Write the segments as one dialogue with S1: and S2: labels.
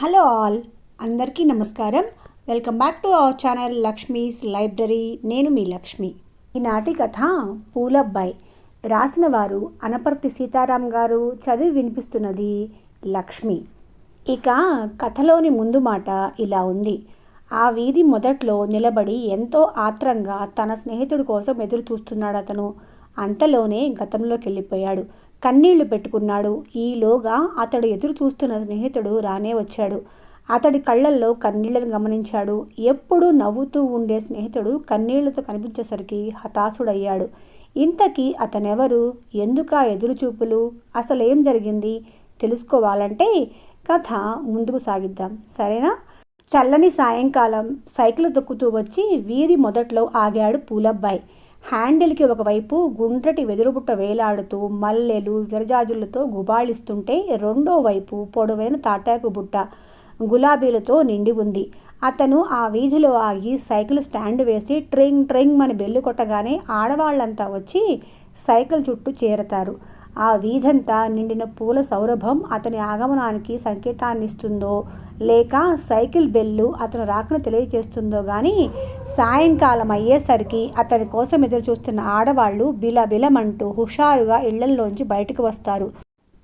S1: Hello all. అందరికీ నమస్కారం. Welcome back to our channel Lakshmi's library. నేను మీ లక్ష్మి. ఈనాటి కథ పూలబ్బాయి. రాసిన వారు అనపర్తి సీతారాం గారు. చదివి వినిపిస్తున్నది లక్ష్మి. ఇక కథలోని ముందు మాట ఇలా ఉంది. ఆ వీధి మొదట్లో నిలబడి ఎంతో ఆత్రంగా తన స్నేహితుడి కోసం ఎదురు చూస్తున్నాడు అతను అంతలోనే గతంలోకి వెళ్ళిపోయాడు కన్నీళ్ళు పెట్టుకున్నాడు. ఈలోగా అతడు ఎదురు చూస్తున్న స్నేహితుడు రానే వచ్చాడు. అతడి కళ్ళల్లో కన్నీళ్ళను గమనించాడు. ఎప్పుడూ నవ్వుతూ ఉండే స్నేహితుడు కన్నీళ్ళతో కనిపించేసరికి హతాశుడయ్యాడు. ఇంతకీ అతనెవరు? ఎందుకా ఎదురుచూపులు? అసలేం జరిగింది? తెలుసుకోవాలంటే కథ ముందుకు సాగిద్దాం. సరేనా? చల్లని సాయంకాలం సైకిల్ తొక్కుతూ వచ్చి వీధి మొదట్లో ఆగాడు పూలబ్బాయి. హ్యాండిల్కి ఒకవైపు గుండ్రటి వెదురుబుట్ట వేలాడుతూ మల్లెలు విరజాజులతో గుబాళిస్తుంటే రెండో వైపు పొడవైన తాటాకు బుట్ట గులాబీలతో నిండి ఉంది. అతను ఆ వీధిలో ఆగి సైకిల్ స్టాండ్ వేసి ట్రింగ్ ట్రింగ్ అని బెల్లు కొట్టగానే ఆడవాళ్ళంతా వచ్చి సైకిల్ చుట్టూ చేరతారు. ఆ వీధంతా నిండిన పూల సౌరభం అతని ఆగమనానికి సంకేతాన్ని ఇస్తుందో లేక సైకిల్ బెల్లు అతను రాకను తెలియజేస్తుందో కానీ సాయంకాలం అయ్యేసరికి అతని కోసం ఎదురు చూస్తున్న ఆడవాళ్ళు బిలబిలమంటూ హుషారుగా ఇళ్ళల్లోంచి బయటకు వస్తారు.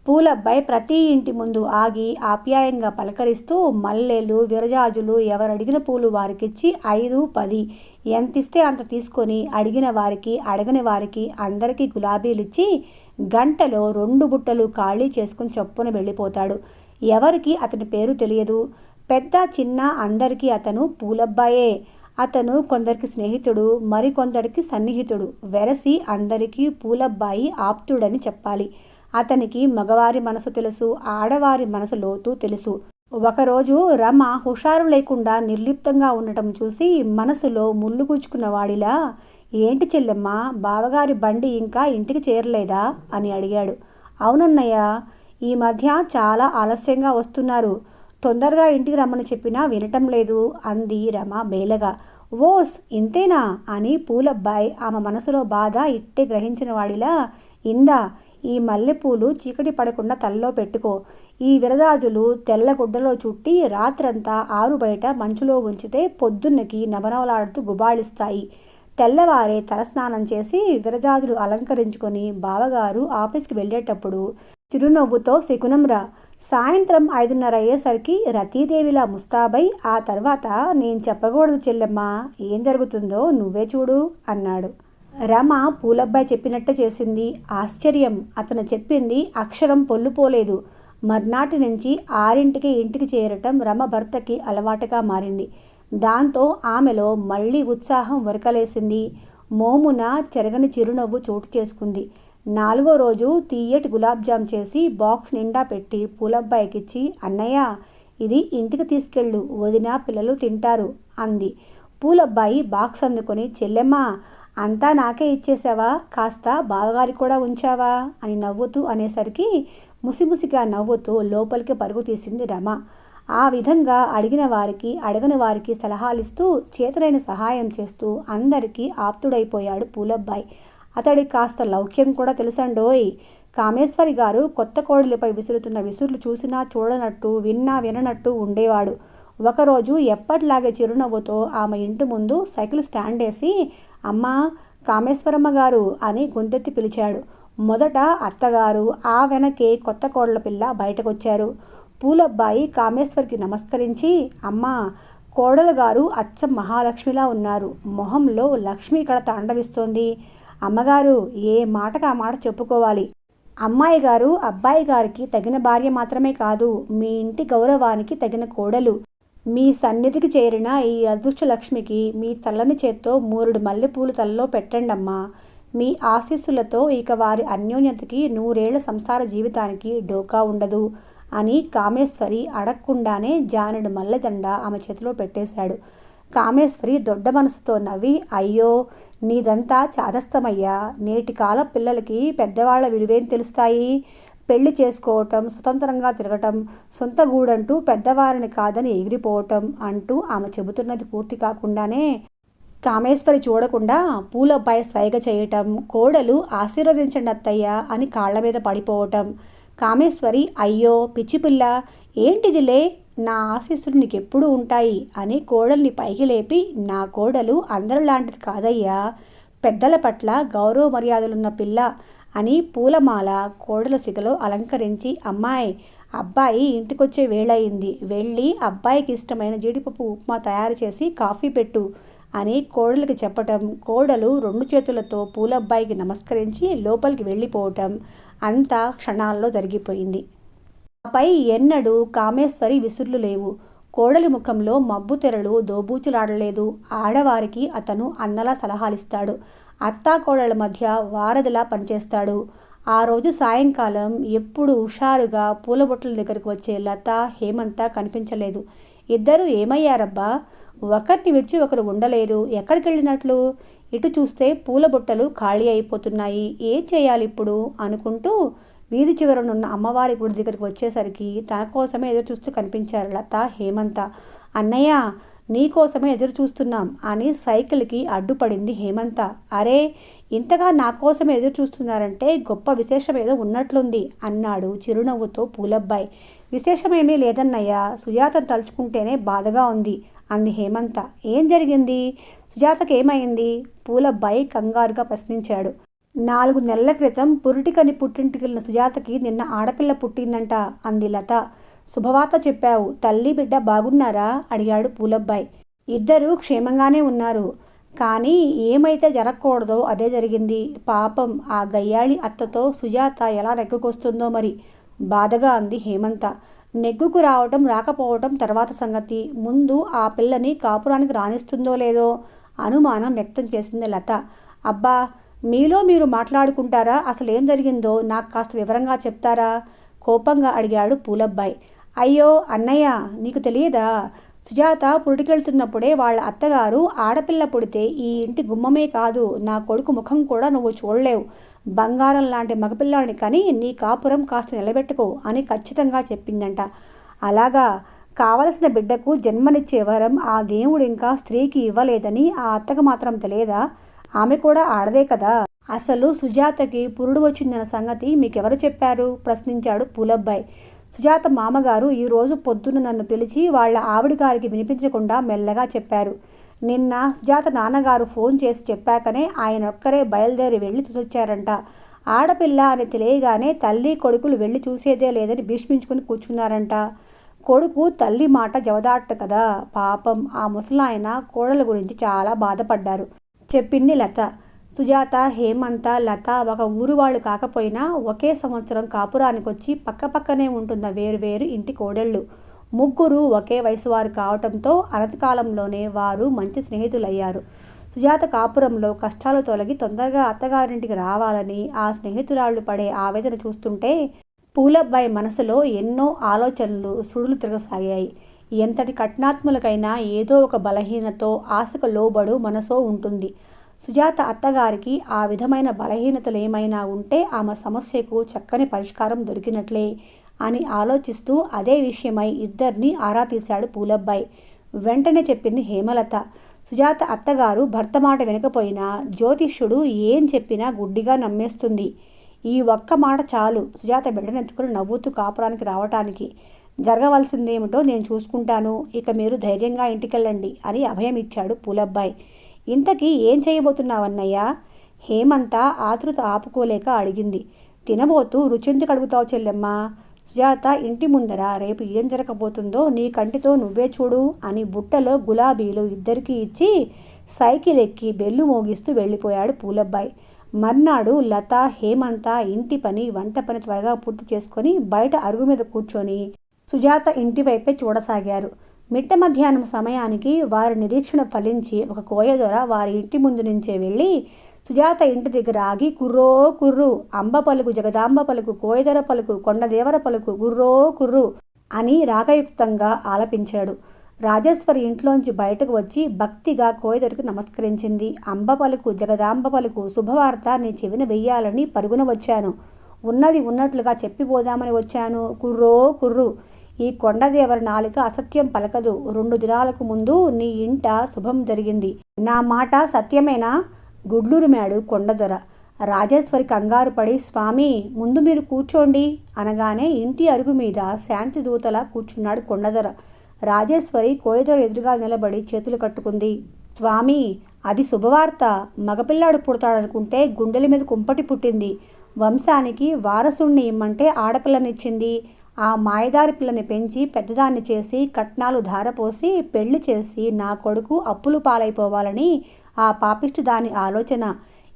S1: పూలబ్బాయి ప్రతి ఇంటి ముందు ఆగి ఆప్యాయంగా పలకరిస్తూ మల్లెలు విరజాజులు ఎవరు అడిగిన పూలు వారికిచ్చి ఐదు పది ఎంత ఇస్తే అంత తీసుకొని అడిగిన వారికి అడగని వారికి అందరికీ గులాబీలిచ్చి గంటలో రెండు బుట్టలు ఖాళీ చేసుకుని చప్పున వెళ్ళిపోతాడు. ఎవరికి అతని పేరు తెలియదు. పెద్ద చిన్న అందరికీ అతను పూలబ్బాయే. అతను కొందరికి స్నేహితుడు మరికొందరికి సన్నిహితుడు. వెరసి అందరికీ పూలబ్బాయి ఆప్తుడని చెప్పాలి. అతనికి మగవారి మనసు తెలుసు ఆడవారి మనసు లోతు తెలుసు. ఒకరోజు రమ హుషారు లేకుండా నిర్లిప్తంగా ఉండటం చూసి మనసులో ముళ్ళు గుచ్చుకున్న వాడిలా ఏంటి చెల్లెమ్మ బావగారి బండి ఇంకా ఇంటికి చేరలేదా? అని అడిగాడు. అవునన్నయ్య ఈ మధ్య చాలా ఆలస్యంగా వస్తున్నారు. తొందరగా ఇంటికి రమ్మని చెప్పినా వినటం లేదు అంది రమ బేలగా ఓస్ ఇంతేనా? అని పూలబ్బాయి ఆమె మనసులో బాధ ఇట్టే గ్రహించిన వాడిలా ఇందా ఈ మల్లెపూలు చీకటి పడకుండా తలలో పెట్టుకో. ఈ విరదాజులు తెల్ల గుడ్డలో చుట్టి రాత్రంతా ఆరు బయట మంచులో ఉంచితే పొద్దున్నకి నవనవలాడుతూ గుబాళిస్తాయి. తెల్లవారే తలస్నానం చేసి విరజాజులు అలంకరించుకొని బావగారు ఆఫీస్కి వెళ్ళేటప్పుడు చిరునవ్వుతో శకునంరా సాయంత్రం ఐదున్నర అయ్యేసరికి రతీదేవిలా ముస్తాబై ఆ తర్వాత నేను చెప్పకూడదు చెల్లెమ్మా ఏం జరుగుతుందో నువ్వే చూడు అన్నాడు. రమ పూలబ్బాయి చెప్పినట్టు చేసింది. ఆశ్చర్యం. అతను చెప్పింది అక్షరం పొల్లుపోలేదు. మర్నాటి నుంచి ఆరింటికి ఇంటికి చేరటం రమ భర్తకి అలవాటుగా మారింది. దాంతో ఆమెలో మళ్ళీ ఉత్సాహం వరకలేసింది మోమున చెరగని చిరునవ్వు చోటు చేసుకుంది. నాలుగో రోజు తీయటి గులాబ్ జామ్ చేసి బాక్స్ నిండా పెట్టి పూలబ్బాయికిచ్చి అన్నయ్య ఇది ఇంటికి తీసుకెళ్ళు వదిన పిల్లలు తింటారు అంది. పూలబ్బాయి బాక్స్ అందుకొని చెల్లెమ్మ అంతా నాకే ఇచ్చేసావా? కాస్త బావగారి కూడా ఉంచావా? అని నవ్వుతూ అనేసరికి ముసిముసిగా నవ్వుతూ లోపలికి పరుగు తీసింది రమ. ఆ విధంగా అడిగిన వారికి అడగని వారికి సలహాలిస్తూ చేతులైన సహాయం చేస్తూ అందరికీ ఆప్తుడైపోయాడు పూలబ్బాయి. అతడి కాస్త లౌక్యం కూడా తెలుసండోయ్. కామేశ్వరి గారు కొత్త కోడలిపై విసురుతున్న విసురులు చూసినా చూడనట్టు విన్నా విననట్టు ఉండేవాడు. ఒకరోజు ఎప్పటిలాగే చిరునవ్వుతో ఆమె ఇంటి ముందు సైకిల్ స్టాండ్ వేసి అమ్మా కామేశ్వరమ్మ గారు అని గొంతెత్తి పిలిచాడు. మొదట అత్తగారు ఆ వెనకే కొత్త కోడల పిల్ల బయటకొచ్చారు. పూలబ్బాయి కామేశ్వరికి నమస్కరించి అమ్మా కోడలు గారు అచ్చం మహాలక్ష్మిలా ఉన్నారు. మొహంలో లక్ష్మి ఇక్కడ తాండవిస్తోంది. అమ్మగారు ఏ మాటకు ఆ మాట చెప్పుకోవాలి? అమ్మాయి గారు అబ్బాయి గారికి తగిన భార్య మాత్రమే కాదు మీ ఇంటి గౌరవానికి తగిన కోడలు. మీ సన్నిధికి చేరిన ఈ అదృష్టలక్ష్మికి మీ తల్లని చేత్తో మూరుడు మల్లెపూలు తలలో పెట్టండమ్మా. మీ ఆశీస్సులతో ఇక వారి అన్యోన్యతకి నూరేళ్ళ సంసార జీవితానికి డోకా ఉండదు. అని కామేశ్వరి అడగకుండానే జానుడు మల్లెదండ ఆమె చేతిలో పెట్టేశాడు. కామేశ్వరి దొడ్డ మనసుతో నవ్వి అయ్యో నీదంతా చాదస్తమయ్యా. నేటి కాల పిల్లలకి పెద్దవాళ్ళ విలువేం తెలుస్తాయి? పెళ్ళి చేసుకోవటం స్వతంత్రంగా తిరగటం సొంత గూడంటూ పెద్దవారిని కాదని ఎగిరిపోవటం అంటూ ఆమె చెబుతున్నది పూర్తి కాకుండానే కామేశ్వరి చూడకుండా పూలబ్బాయి స్వైగ చేయటం కోడలు ఆశీర్వదించండి అత్తయ్య అని కాళ్ళ మీద పడిపోవటం కామేశ్వరి అయ్యో పిచ్చిపిల్ల ఏంటిదిలే? నా ఆశీస్సులు నీకెప్పుడు ఉంటాయి అని కోడల్ని పైకి లేపి నా కోడలు అందరిలాంటిది కాదయ్యా. పెద్దల పట్ల గౌరవ మర్యాదలున్న పిల్ల అని పూలమాల కోడల సిగలో అలంకరించి అమ్మాయి అబ్బాయి ఇంటికొచ్చే వేళయింది. వెళ్ళి అబ్బాయికి ఇష్టమైన జీడిపప్పు ఉప్మా తయారు చేసి కాఫీ పెట్టు అని కోడలికి చెప్పటం కోడలు రెండు చేతులతో పూలబ్బాయికి నమస్కరించి లోపలికి వెళ్ళిపోవటం అంతా క్షణాల్లో జరిగిపోయింది. ఆపై ఎన్నడూ కామేశ్వరి విసుర్లు లేవు. కోడలి ముఖంలో మబ్బు తెరలు దోబూచులాడలేదు. ఆడవారికి అతను అన్నలా సలహాలిస్తాడు. అత్తా కోడల మధ్య వారధిలా పనిచేస్తాడు. ఆ రోజు సాయంకాలం ఎప్పుడు హుషారుగా పూలబొట్ల దగ్గరకు వచ్చే లత హేమంత కనిపించలేదు. ఇద్దరు ఏమయ్యారబ్బా? ఒకరిని విడిచి ఒకరు ఉండలేరు. ఎక్కడికి వెళ్ళినట్లు? ఇటు చూస్తే పూల బుట్టలు ఖాళీ అయిపోతున్నాయి. ఏం చేయాలి ఇప్పుడు? అనుకుంటూ వీధి చివరనున్న అమ్మవారి గుడి దగ్గరికి వచ్చేసరికి తన కోసమే ఎదురు చూస్తూ కనిపించారు లత హేమంత. అన్నయ్య నీకోసమే ఎదురు చూస్తున్నాం అని సైకిల్కి అడ్డుపడింది హేమంత. అరే ఇంతగా నా కోసం ఎదురు చూస్తున్నారంటే గొప్ప విశేషం ఏదో ఉన్నట్లుంది అన్నాడు చిరునవ్వుతో పూలబ్బాయి. విశేషమేమీ లేదన్నయ్య సుజాతను తలుచుకుంటేనే బాధగా ఉంది. అంది హేమంత. ఏం జరిగింది? సుజాతకి ఏమైంది? పూలబ్బాయి కంగారుగా ప్రశ్నించాడు. నాలుగు నెలల క్రితం పురిటికని పుట్టింటికెళ్ళిన సుజాతకి నిన్న ఆడపిల్ల పుట్టిందంట అంది లత. శుభవార్త చెప్పావు. తల్లి బిడ్డ బాగున్నారా? అడిగాడు పూలబ్బాయి ఇద్దరూ క్షేమంగానే ఉన్నారు. కానీ ఏమైతే జరగకూడదో అదే జరిగింది. పాపం ఆ గయ్యాళి అత్తతో సుజాత ఎలా రెక్కకొస్తుందో మరి. బాధగా అంది హేమంత. నెగ్గుకు రావటం రాకపోవటం తర్వాత సంగతి. ముందు ఆ పిల్లని కాపురానికి రాణిస్తుందో లేదో అనుమానం వ్యక్తం చేసింది లత. అబ్బా మీలో మీరు మాట్లాడుకుంటారా? అసలు ఏం జరిగిందో నాకు కాస్త వివరంగా చెప్తారా? కోపంగా అడిగాడు పూలబ్బాయి. అయ్యో అన్నయ్య నీకు తెలియదా? సుజాత పురుటికెళ్తున్నప్పుడే వాళ్ళ అత్తగారు ఆడపిల్ల పుడితే ఈ ఇంటి గుమ్మమే కాదు నా కొడుకు ముఖం కూడా నువ్వు చూడలేవు. బంగారం లాంటి మగపిల్లాడిని కానీ నీ కాపురం కాస్త నిలబెట్టుకో అని ఖచ్చితంగా చెప్పిందంట. అలాగా కావలసిన బిడ్డకు జన్మనిచ్చే వరం ఆ దేవుడు ఇంకా స్త్రీకి ఇవ్వలేదని ఆ అత్తకు మాత్రం తెలియదా? ఆమె కూడా ఆడదే కదా? అసలు సుజాతకి పురుడు వచ్చిందన్న సంగతి మీకెవరు చెప్పారు? ప్రశ్నించాడు పూలబ్బాయి. సుజాత మామగారు ఈరోజు పొద్దున్న నన్ను పిలిచి వాళ్ళ ఆవిడ గారికి వినిపించకుండా మెల్లగా చెప్పారు. నిన్న సుజాత నాన్నగారు ఫోన్ చేసి చెప్పాకనే ఆయన ఒక్కరే బయలుదేరి వెళ్ళి చూసొచ్చారంట. ఆడపిల్ల అని తెలియగానే తల్లి కొడుకులు వెళ్ళి చూసేదే లేదని భీష్మించుకుని కూర్చున్నారంట. కొడుకు తల్లి మాట జవదాట కదా. పాపం ఆ ముసలాయన కోడల గురించి చాలా బాధపడ్డారు. చెప్పింది లత. సుజాత హేమంత లత ఒక ఊరు వాళ్ళు కాకపోయినా ఒకే సంవత్సరం కాపురానికి వచ్చి పక్కపక్కనే ఉంటున్న వేరు వేరు ఇంటి కోడళ్ళు. ముగ్గురు ఒకే వయసు వారు కావటంతో అనతికాలంలోనే వారు మంచి స్నేహితులయ్యారు. సుజాత కాపురంలో కష్టాలు తొలగి తొందరగా అత్తగారింటికి రావాలని ఆ స్నేహితురాళ్ళు పడే ఆవేదన చూస్తుంటే పూలబ్బాయి మనసులో ఎన్నో ఆలోచనలు సుడులు తిరగసాగాయి. ఎంతటి కఠినాత్ములకైనా ఏదో ఒక బలహీనతో ఆశకు లోబడు మనసో ఉంటుంది. సుజాత అత్తగారికి ఆ విధమైన బలహీనతలు ఏమైనా ఉంటే ఆమె సమస్యకు చక్కని పరిష్కారం దొరికినట్లే అని ఆలోచిస్తూ అదే విషయమై ఇద్దరిని ఆరా తీశాడు పూలబ్బాయి. వెంటనే చెప్పింది హేమలత. సుజాత అత్తగారు భర్త మాట వినకపోయినా జ్యోతిష్యుడు ఏం చెప్పినా గుడ్డిగా నమ్మేస్తుంది. ఈ ఒక్క మాట చాలు. సుజాత బిడ్డనెత్తుకుని నవ్వుతూ కాపురానికి రావటానికి. జరగవలసిందేమిటో నేను చూసుకుంటాను. ఇక మీరు ధైర్యంగా ఇంటికెళ్ళండి అని అభయం ఇచ్చాడు పూలబ్బాయి. ఇంతకీ ఏం చేయబోతున్నావన్నయ్యా? హేమంత ఆతృత ఆపుకోలేక అడిగింది. తినబోతూ రుచిందుకు అడుగుతావు చెల్లెమ్మా. సుజాత ఇంటి ముందర రేపు ఏం జరగబోతుందో నీ కంటితో నువ్వే చూడు అని బుట్టలో గులాబీలు ఇద్దరికీ ఇచ్చి సైకిల్ ఎక్కి బెల్లు మోగిస్తూ వెళ్ళిపోయాడు పూలబ్బాయి. మర్నాడు లత హేమంత ఇంటి పని వంట పని త్వరగా పూర్తి చేసుకొని బయట అరుగు మీద కూర్చొని సుజాత ఇంటి వైపే చూడసాగారు. మిట్ట మధ్యాహ్నం సమయానికి వారి నిరీక్షణ ఫలించి ఒక కోయ దొర వారి ఇంటి ముందు నుంచే వెళ్ళి సుజాత ఇంటి దగ్గర ఆగి కుర్రో కుర్రు అంబ పలుకు జగదాంబ పలుకు కోయదొర పలుకు కొండదేవర పలుకు గుర్రో కుర్రు అని రాగయుక్తంగా ఆలపించాడు. రాజేశ్వరి ఇంట్లోంచి బయటకు వచ్చి భక్తిగా కోయదొరకు నమస్కరించింది. అంబ పలుకు జగదాంబ పలుకు శుభవార్త నీ చెవిన వెయ్యాలని పరుగున వచ్చాను. ఉన్నది ఉన్నట్లుగా చెప్పిపోదామని వచ్చాను. కుర్రో కుర్రు ఈ కొండదేవర నాలుక అసత్యం పలకదు. రెండు దినాలకు ముందు నీ ఇంట శుభం జరిగింది. నా మాట సత్యమేనా? గుడ్లూరిమాడు కొండదొర రాజేశ్వరి కంగారు పడి స్వామి ముందు మీరు కూర్చోండి అనగానే ఇంటి అరుగు మీద శాంతి దూతలా కూర్చున్నాడు కొండదొర రాజేశ్వరి కోయదొర ఎదురుగా నిలబడి చేతులు కట్టుకుంది. స్వామి అది శుభవార్త. మగపిల్లాడు పుడతాడనుకుంటే గుండెల మీద కుంపటి పుట్టింది. వంశానికి వారసుణ్ణి ఇమ్మంటే ఆడపిల్లనిచ్చింది ఆ మాయదారి పిల్లని పెంచి పెద్దదాన్ని చేసి కట్నాలు ధారపోసి పెళ్ళి చేసి నా కొడుకు అప్పులు పాలైపోవాలని ఆ పాపిష్టి దాని ఆలోచన.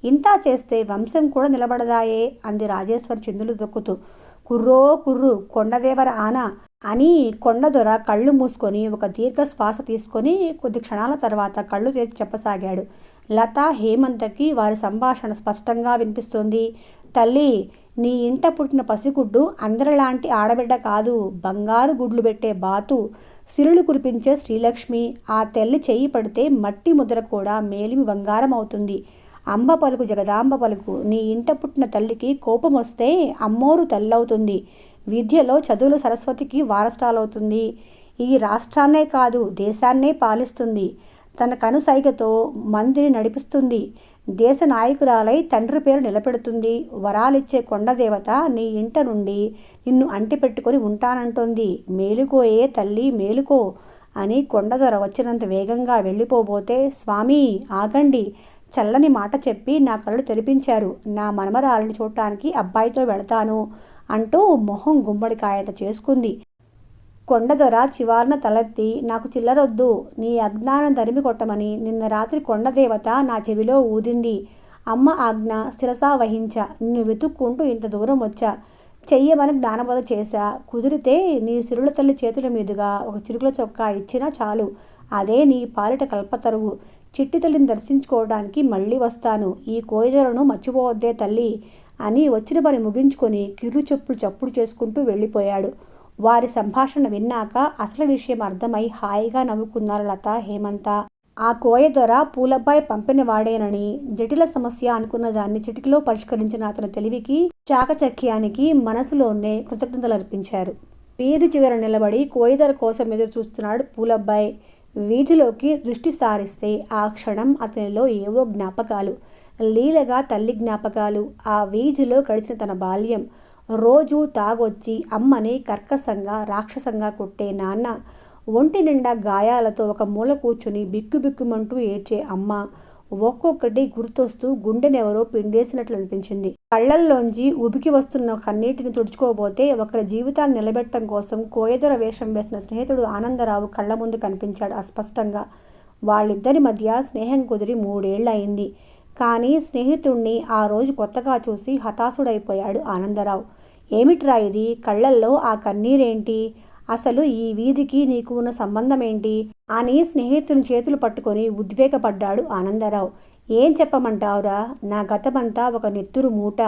S1: ఇంతా చేస్తే వంశం కూడా నిలబడదాయే అంది రాజేశ్వరి చిందులు దొక్కుతూ. కుర్రో కుర్రు కొండదేవర ఆన అని కొండదొర కళ్ళు మూసుకొని ఒక దీర్ఘ శ్వాస తీసుకొని కొద్ది క్షణాల తర్వాత కళ్ళు తెరిచి చెప్పసాగాడు. లత హేమంతకి వారి సంభాషణ స్పష్టంగా వినిపిస్తుంది. తల్లి నీ ఇంట పుట్టిన పసిగుడ్డు అందరిలాంటి ఆడబిడ్డ కాదు. బంగారు గుడ్లు పెట్టే బాతు సిరులు కురిపించే శ్రీలక్ష్మి ఆ తెల్లి చెయ్యి పడితే మట్టి ముద్ర కూడా మేలిమి బంగారం అవుతుంది. అంబ పలుకు జగదాంబ పలుకు. నీ ఇంట పుట్టిన తల్లికి కోపం వస్తే అమ్మోరు తల్లవుతుంది. విద్యలో చదువులు సరస్వతికి వారసురాలవుతుంది. ఈ రాష్ట్రాన్నే కాదు దేశాన్నే పాలిస్తుంది. తన కనుసైగతో మందిని నడిపిస్తుంది. దేశ నాయకురాలై తండ్రి పేరు నిలబెడుతుంది. వరాలిచ్చే కొండదేవత నీ ఇంట నుండి నిన్ను అంటిపెట్టుకొని ఉంటానంటోంది. మేలుకోయే తల్లి మేలుకో అని కొండదొర వచ్చినంత వేగంగా వెళ్ళిపోబోతే స్వామి ఆగండి. చల్లని మాట చెప్పి నా కళ్ళు తెరిపించారు. నా మనమరాలని చూడటానికి అబ్బాయితో వెళతాను అంటూ మొహం గుమ్మడికాయత చేసుకుంది. కొండదొర చివారిన తలెత్తి నాకు చిల్లరొద్దు నీ అజ్ఞానం తరిమి కొట్టమని నిన్న రాత్రి కొండదేవత నా చెవిలో ఊదింది. అమ్మ ఆజ్ఞ శిరసా వహించ నిన్ను వెతుక్కుంటూ ఇంత దూరం వచ్చా. చెయ్యమని జ్ఞానబోధ చేశా. కుదిరితే నీ సిరుల తల్లి చేతుల మీదుగా ఒక చిరుకుల చొక్కా ఇచ్చినా చాలు. అదే నీ పాలిట కల్పతరువు. చిట్టి తల్లిని దర్శించుకోవడానికి మళ్ళీ వస్తాను. ఈ కోయిదలను మర్చిపోవద్దే తల్లి అని వచ్చిన పని ముగించుకొని కిర్రు చెప్పులు చప్పుడు చేసుకుంటూ వెళ్ళిపోయాడు. వారి సంభాషణ విన్నాక అసలు విషయం అర్థమై హాయిగా నవ్వుకున్నారు లత హేమంత. ఆ కోయ దొర పూలబ్బాయి పంపిన వాడేనని జటిల సమస్య అనుకున్న దాన్ని చిటికలో పరిష్కరించిన అతని తెలివికి చాకచక్యానికి మనసులోనే కృతజ్ఞతలు అర్పించారు వీధి చివర నిలబడి కోయిదర కోసం ఎదురు చూస్తున్నాడు పూలబ్బాయి. వీధిలోకి దృష్టి సారిస్తే ఆ క్షణం అతనిలో ఏవో జ్ఞాపకాలు లీలగా తల్లి జ్ఞాపకాలు. ఆ వీధిలో గడిచిన తన బాల్యం రోజూ తాగొచ్చి అమ్మని కర్కసంగా రాక్షసంగా కొట్టే నాన్న ఒంటి నిండా గాయాలతో ఒక మూల కూర్చుని బిక్కుబిక్కుమంటూ ఏడ్చే అమ్మ ఒక్కొక్కటి గుర్తొస్తూ గుండెనెవరో పిండేసినట్లు అనిపించింది. కళ్ళల్లోంచి ఉబికి వస్తున్న కన్నీటిని తుడుచుకోబోతే ఒకరి జీవితాన్ని నిలబెట్టడం కోసం కోయదొర వేషం వేసిన స్నేహితుడు ఆనందరావు కళ్ళ ముందు కనిపించాడు అస్పష్టంగా. వాళ్ళిద్దరి మధ్య స్నేహం కుదిరి మూడేళ్ళు అయింది కానీ స్నేహితుణ్ణి ఆ రోజు కొత్తగా చూసి హతాశుడైపోయాడు ఆనందరావు. ఏమిట్రా ఇది? కళ్ళల్లో ఆ కన్నీరేంటి? అసలు ఈ వీధికి నీకు ఉన్న సంబంధం ఏంటి అని స్నేహితుని చేతులు పట్టుకొని ఉద్వేగపడ్డాడు ఆనందరావు. ఏం చెప్పమంటావురా? నా గతమంతా ఒక నెత్తురు మూట.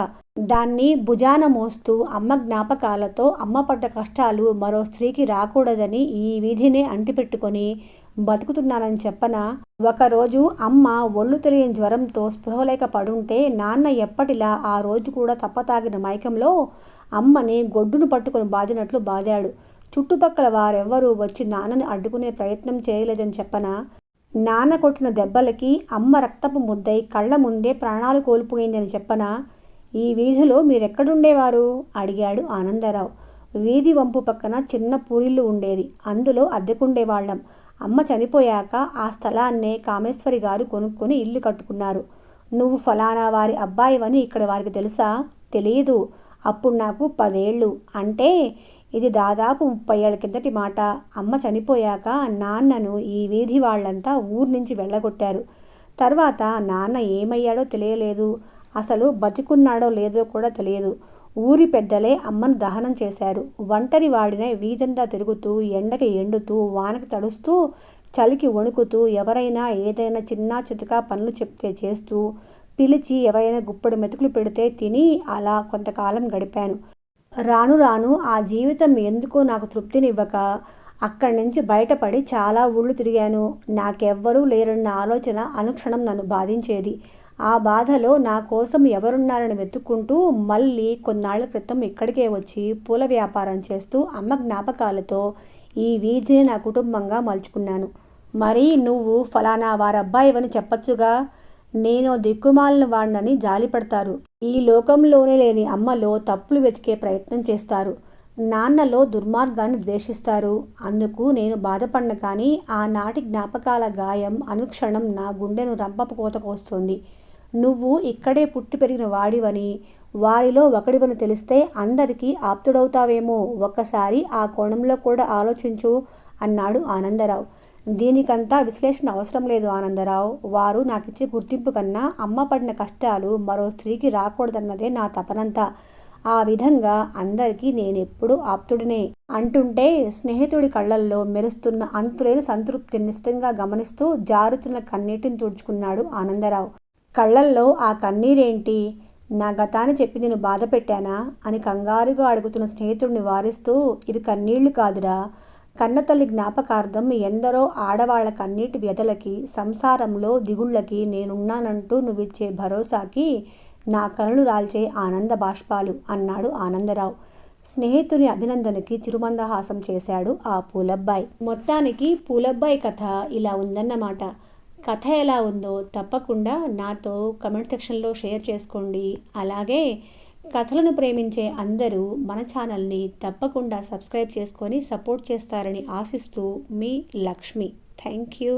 S1: దాన్ని భుజాన మోస్తూ అమ్మ జ్ఞాపకాలతో అమ్మ పడ్డ కష్టాలు మరో స్త్రీకి రాకూడదని ఈ వీధినే అంటిపెట్టుకొని బతుకుతున్నానని చెప్పనా? ఒకరోజు అమ్మ ఒళ్ళు తెలియని జ్వరంతో స్పృహలేక పడుంటే నాన్న ఎప్పటిలా ఆ రోజు కూడా తప్పతాగిన మైకంలో అమ్మని గొడ్డును పట్టుకొని బాదినట్లు బాదాడు. చుట్టుపక్కల వారెవ్వరూ వచ్చి నాన్నని అడ్డుకునే ప్రయత్నం చేయలేదని చెప్పనా? నాన్న కొట్టిన దెబ్బలకి అమ్మ రక్తపు ముద్దై కళ్ళ ముందే ప్రాణాలు కోల్పోయిందని చెప్పనా? ఈ వీధిలో మీరెక్కడుండేవారు? అడిగాడు ఆనందరావు. వీధి వంపు పక్కన చిన్న పూరిల్లు ఉండేది. అందులో అద్దెకుండేవాళ్ళం. అమ్మ చనిపోయాక ఆ స్థలాన్నే కామేశ్వరి గారు కొనుక్కొని ఇల్లు కట్టుకున్నారు. నువ్వు ఫలానా వారి అబ్బాయివని ఇక్కడ వారికి తెలుసా? తెలియదు అప్పుడు నాకు పదేళ్ళు. అంటే ఇది దాదాపు ముప్పై ఏళ్ళ కిందటి మాట. అమ్మ చనిపోయాక నాన్నను ఈ వీధి వాళ్ళంతా ఊరు నుంచి వెళ్ళగొట్టారు. తర్వాత నాన్న ఏమయ్యాడో తెలియలేదు. అసలు బతికున్నాడో లేదో కూడా తెలియదు. ఊరి పెద్దలే అమ్మను దహనం చేశారు. ఒంటరి వాడినే వీధంతా తిరుగుతూ ఎండకి ఎండుతూ వానకి తడుస్తూ చలికి వణుకుతూ ఎవరైనా ఏదైనా చిన్న చితకా పనులు చెప్తే చేస్తూ పిలిచి ఎవరైనా గుప్పడి మెతుకులు పెడితే తిని అలా కొంతకాలం గడిపాను. రాను రాను ఆ జీవితం ఎందుకో నాకు తృప్తినివ్వక అక్కడి నుంచి బయటపడి చాలా ఊళ్ళు తిరిగాను. నాకెవ్వరూ లేరన్న ఆలోచన అనుక్షణం నన్ను బాధించేది. ఆ బాధలో నా కోసం ఎవరున్నారని వెతుక్కుంటూ మళ్ళీ కొన్నాళ్ళ క్రితం ఇక్కడికే వచ్చి పూల వ్యాపారం చేస్తూ అమ్మ జ్ఞాపకాలతో ఈ వీధిని నా కుటుంబంగా మలుచుకున్నాను. మరి నువ్వు ఫలానా వారబ్బాయివని చెప్పచ్చుగా. నేను దిక్కుమాలిన వాడినని జాలిపడతారు. ఈ లోకంలోనే లేని అమ్మలో తప్పులు వెతికే ప్రయత్నం చేస్తారు. నాన్నలో దుర్మార్గాన్ని ద్వేషిస్తారు. అందుకు నేను బాధపడిన కానీ ఆనాటి జ్ఞాపకాల గాయం అనుక్షణం నా గుండెను రంపపు కోతకొస్తుంది నువ్వు ఇక్కడే పుట్టి పెరిగిన వాడివని వారిలో ఒకడివని తెలిస్తే అందరికీ ఆప్తుడవుతావేమో. ఒక్కసారి ఆ కోణంలో కూడా ఆలోచించు అన్నాడు ఆనందరావు. దీనికంతా విశ్లేషణ అవసరం లేదు ఆనందరావు. వారు నాకిచ్చే గుర్తింపు కన్నా అమ్మ పడిన కష్టాలు మరో స్త్రీకి రాకూడదన్నదే నా తపనంతా. ఆ విధంగా అందరికీ నేనెప్పుడు ఆప్తుడినే. అంటుంటే స్నేహితుడి కళ్ళల్లో మెరుస్తున్న అంతులేని సంతృప్తిని నిశ్చితంగా గమనిస్తూ జారుతున్న కన్నీటిని తుడుచుకున్నాడు ఆనందరావు. కళ్ళల్లో ఆ కన్నీరేంటి? నా గతాన్ని చెప్పి నేను బాధ పెట్టానా అని కంగారుగా అడుగుతున్న స్నేహితుడిని వారిస్తూ ఇవి కన్నీళ్ళు కాదురా. కన్నతల్లి జ్ఞాపకార్థం ఎందరో ఆడవాళ్ళ కన్నీటి వ్యధలకి సంసారంలో దిగుళ్ళకి నేనున్నానంటూ నువ్విచ్చే భరోసాకి నా కనులు రాల్చే ఆనంద బాష్పాలు అన్నాడు ఆనందరావు. స్నేహితుని అభినందనకి చిరుమందహాసం చేశాడు ఆ పూలబ్బాయి. మొత్తానికి పూలబ్బాయి కథ ఇలా ఉందన్నమాట. కథ ఎలా ఉందో తప్పకుండా నాతో కమెంట్ సెక్షన్లో షేర్ చేసుకోండి. అలాగే కథలను ప్రేమించే అందరూ మన ఛానల్ని తప్పకుండా సబ్స్క్రైబ్ చేసుకొని సపోర్ట్ చేస్తారని ఆశిస్తూ మీ లక్ష్మి. Thank you